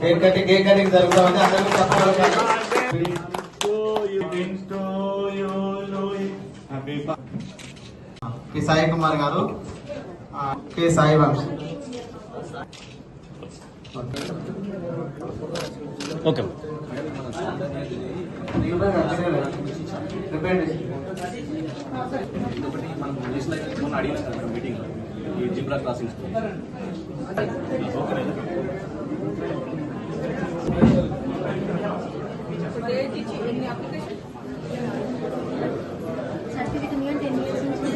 Cake cutting cake cutting జరుగుతామంటే అందరికీ చెప్పాలి కె సాయి కుమార్ గారు కె సాయి వంశీ. ఓకే. ఇంకొకటి మనం అడిగిన కదా మీటింగ్ ఈ జిబ్రా క్రాసింగ్స్ సర్టిఫికెట్ ఉంది టెన్ ఇయర్స్ నుంచి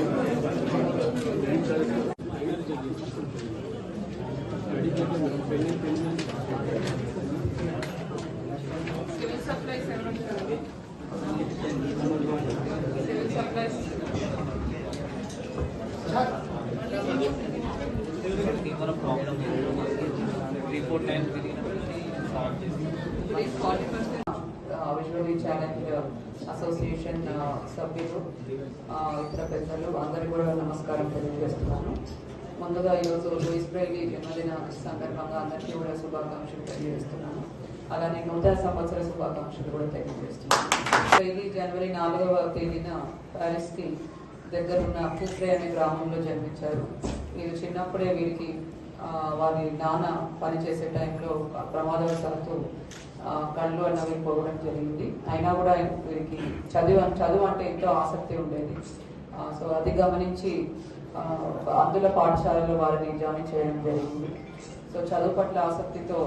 సివిల్ సప్లైస్ ఎవరు civil supplies please forty challenge association సభ్యులు ఇతర పెద్దలు అందరికీ కూడా నమస్కారం తెలియజేస్తున్నాను. ముందుగా ఈరోజు లూయిస్ బ్రైలీ జన్మదిన సందర్భంగా అందరికీ కూడా శుభాకాంక్షలు తెలియజేస్తున్నాను. అలానే నూతన సంవత్సర శుభాకాంక్షలు కూడా తెలియజేస్తున్నాను. బ్రైలీ జనవరి నాలుగవ తేదీన ప్యారిస్కి దగ్గరున్న కుక్రే అనే గ్రామంలో జన్మించారు. వీరు చిన్నప్పుడే వీరికి వారి నాన్న పనిచేసే టైంలో ప్రమాదవశాత్తు కళ్ళు అన్నవి పోవడం జరిగింది. అయినా కూడా వీరికి చదువు చదువు అంటే ఎంతో ఆసక్తి ఉండేది. సో అది గమనించి అందుల పాఠశాలలో వారిని జాయిన్ చేయడం జరిగింది. సో చదువు పట్ల ఆసక్తితో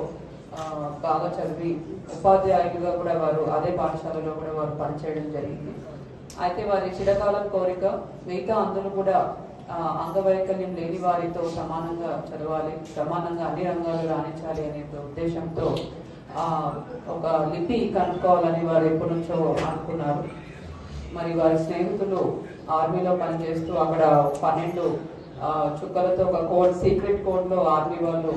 బాగా చదివి ఉపాధ్యాయులుగా కూడా వారు అదే పాఠశాలలో కూడా వారు పనిచేయడం జరిగింది. అయితే వారి చిరకాలం కోరిక మిగతా అందరూ కూడా అంగవైకల్యం లేని వారితో సమానంగా చదవాలి సమానంగా అన్ని రంగాలు రాణించాలి అనే ఉద్దేశంతో ఆ, ఒక లిపి కనుక్కోవాలని వారు ఎప్పటి నుంచో అనుకున్నారు. మరి వారి స్నేహితులు ఆర్మీలో పనిచేస్తూ అక్కడ పన్నెండు చుక్కలతో ఒక కోడ్ సీక్రెట్ కోడ్లో ఆర్మీ వాళ్ళు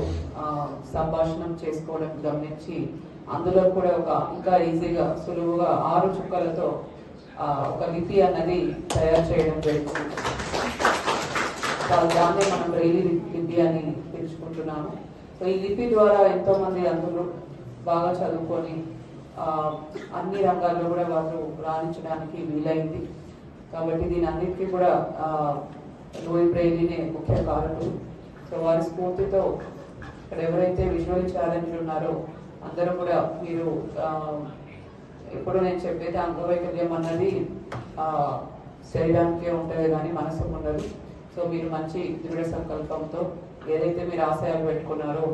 సంభాషణం చేసుకోవడం గమనించి అందులో కూడా ఒక ఇంకా ఈజీగా సులువుగా ఆరు చుక్కలతో ఒక లిపి అన్నది తయారు చేయడం జరిగింది. దాన్ని మనం బ్రెయిలీ లిపి అని పిలుచుకుంటున్నాము. సో ఈ లిపి ద్వారా ఎంతో మంది బాగా చదువుకొని అన్ని రంగాల్లో కూడా వాళ్ళు రాణించడానికి వీలైంది. కాబట్టి దీని అన్నిటికీ కూడా ఆ, బ్రెయిలీనే ముఖ్య కారణం. సో వారి స్ఫూర్తితో ఇక్కడ ఎవరైతే విజువల్ ఛాలెంజ్ ఉన్నారో అందరూ కూడా మీరు ఆ, ఇప్పుడు నేను చెప్పేది అంగవైకల్యం అన్నది ఆ, శరీరానికే ఉంటుంది కానీ మనసుకు ఉండదు. సో మీరు మంచి దృఢ సంకల్పంతో ఏదైతే మీరు ఆశయాలు పెట్టుకున్నారో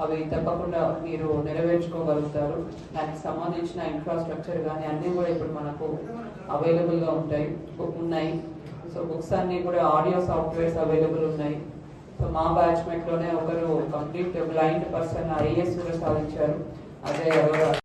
అవి తప్పకుండా మీరు నెరవేర్చుకోగలుగుతారు. దానికి సంబంధించిన ఇన్ఫ్రాస్ట్రక్చర్ కానీ అన్నీ కూడా ఇప్పుడు మనకు అవైలబుల్గా ఉంటాయి. ఉన్నాయి. సో బుక్స్ అన్నీ కూడా ఆడియో సాఫ్ట్వేర్స్ అవైలబుల్ ఉన్నాయి. సో మా బ్యాచ్మెంట్లోనే ఒకరు కంప్లీట్ బ్లైండ్ పర్సన్ ఐఏఎస్ కూడా సాధించారు. అదే